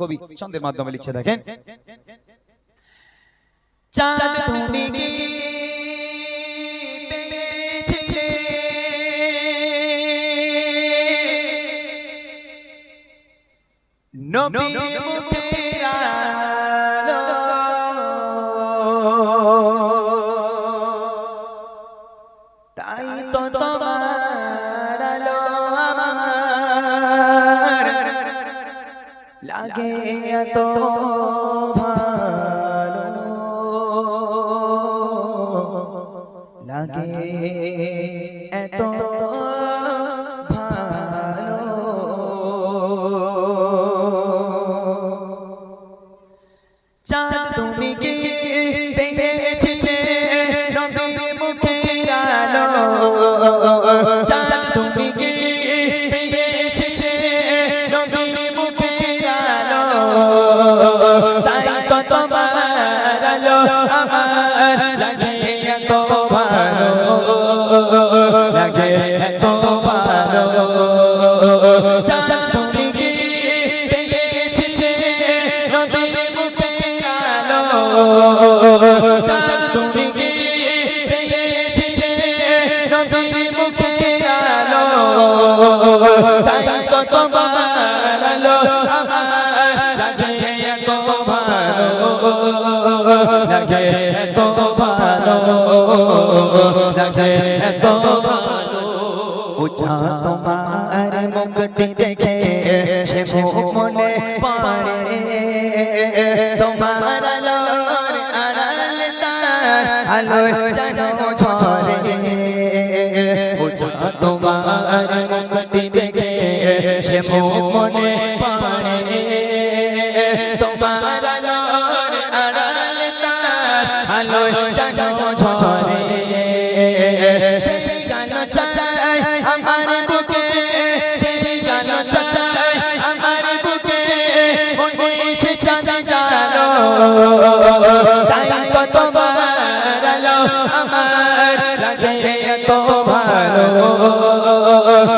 কবি ছন্দের মাধ্যমে লিখছে দেখেন। চাঁদ তুমি কি পেয়েছিলে লাগে এত আলো তাই তো তোমার আলো আমার লাগে এত ভালো। লাগে এত ভালো। লাগে এত ভালো উচা তোমার মুখটি দেখে সে মনে পড়ে। তোমার আলোর আড়াল তার আলো জানো তোমার মুখটি দেখে সে মনে পড়ে তোমার আলোর আড়াল তার আলো জানো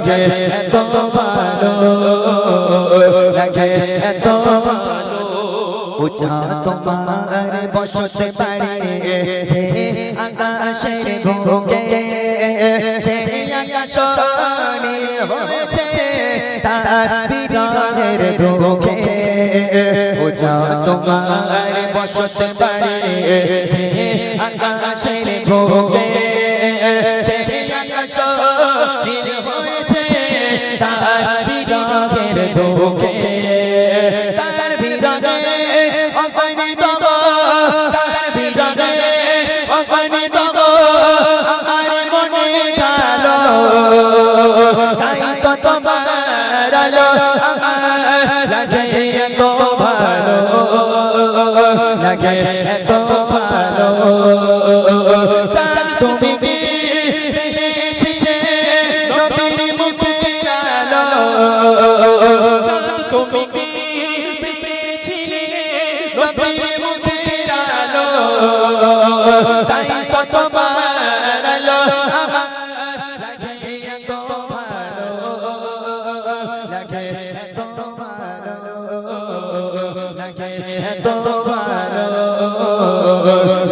লাগে এত ভালো লাগে এত ভালো উচা তোমার বসতে পারে, যে আকাশের ভোগে সেই আকাশ নীল হয়েছে তার বিরহের দুঃখে উচা তোমার বসতে পারে, যে আকাশের ভোগে দুঃখে তার বিরহে অগণি তব তার বিরহে অগণি তব আমার মনে গেলো তাই তো তোমার আলো আমার লাগে এত ভালো। লাগে এত ভালো। তোমার আলো আমার লাগে এত ভালো, লাগে এত ভালো, লাগে এত ভালো,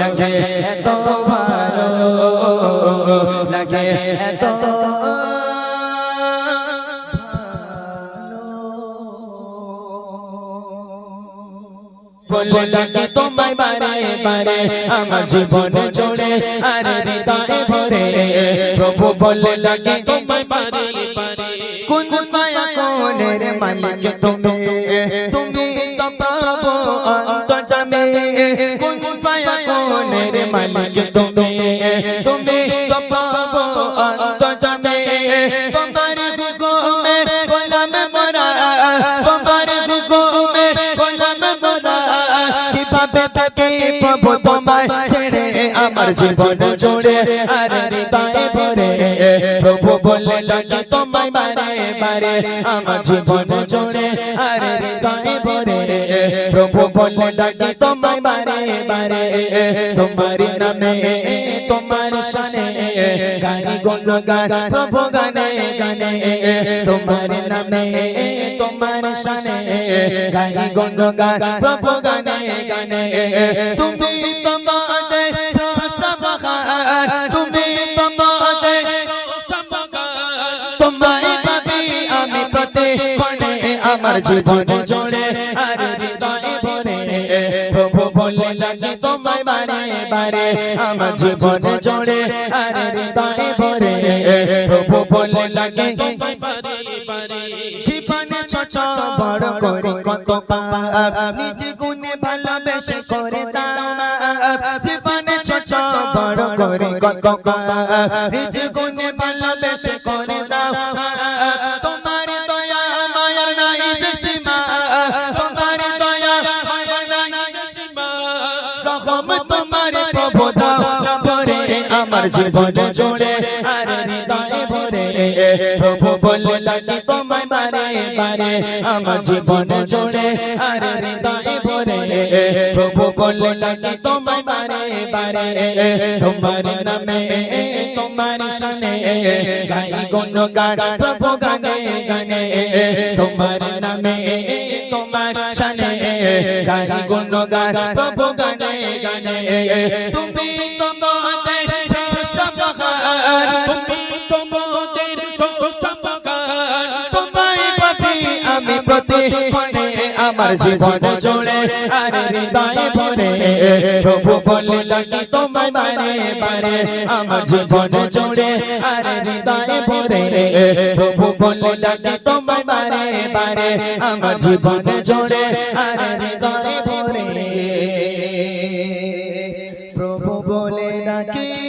লাগে এত ভালো। লাগে এত বলে লাগে তোমায় বারে বারে আমার জীবনে জোড়ে, আর হৃদয়ে ভরে। প্রভু বলে লাগে তোমায় বারে বারে। কোন মায়া কোনের মালিক তুমি? তুমি তো প্রভু অন্তর্জামে। কোন মায়া কোনের মালিক মরা কীভাবে প্রভু তোমায় ছেড়ে আমার জীবন জুড়ে। আর হৃদয়ে ভরে, প্রভু বলে ডাকি, তোমায় বারে বারে আমার জীবন জুড়ে। আর হৃদয়ে ভরে, প্রভু বলে ডাকি, তোমায় বারে বারে। তোমার নামে, তোমার শানে গাই গুণ গান প্রভু গানে গানে। তোমার নামে তোমার শানে, গাই প্রভু গানে গানে। তুমি তোমাদের তুমি তোমাদের তোমায় পাবি আমি প্রতিক্ষণে আমার জীবন জোড়ে, আর হৃদয়ে লাগি তোমায় বারে বারে। আমার জীবন জোড়ে আর হৃদয়ে ভরে। প্রভু বলে লাগি জীবনে ছোট বড় করে কত পাপ। নিজ গুণে ভালোবেসে করে জীবনে ছোট বড় করে কত পাপ। নিজ গুণে ভালোবেসে করে দাও আমার জীবন জোড়ে আর হৃদয়ে ভরে। প্রভু বলে লাগি তোমায় বারে বারে আমার জীবন জোড়ে আর হৃদয়ে ভরে। প্রভু বলে লাগি তোমায় বারে বারে তোমার নামে তোমার শানে গাই গুণ গান প্রভু গানে গানে তোমার নামে তোমার শানে গাই গুণ গান প্রভু গানে গানে তুমি তোমাদের আমার জীবন জোড়ে আর হৃদয়ে ভরে প্রভু বলে লাগি তোমায় বারে বারে আমার জীবন জোড়ে আর হৃদয়ে ভরে প্রভু বলে লাগি তোমায় বারে বারে আমার জীবন জোড়ে আর হৃদয়ে ভরে প্রভু বলে ডাকি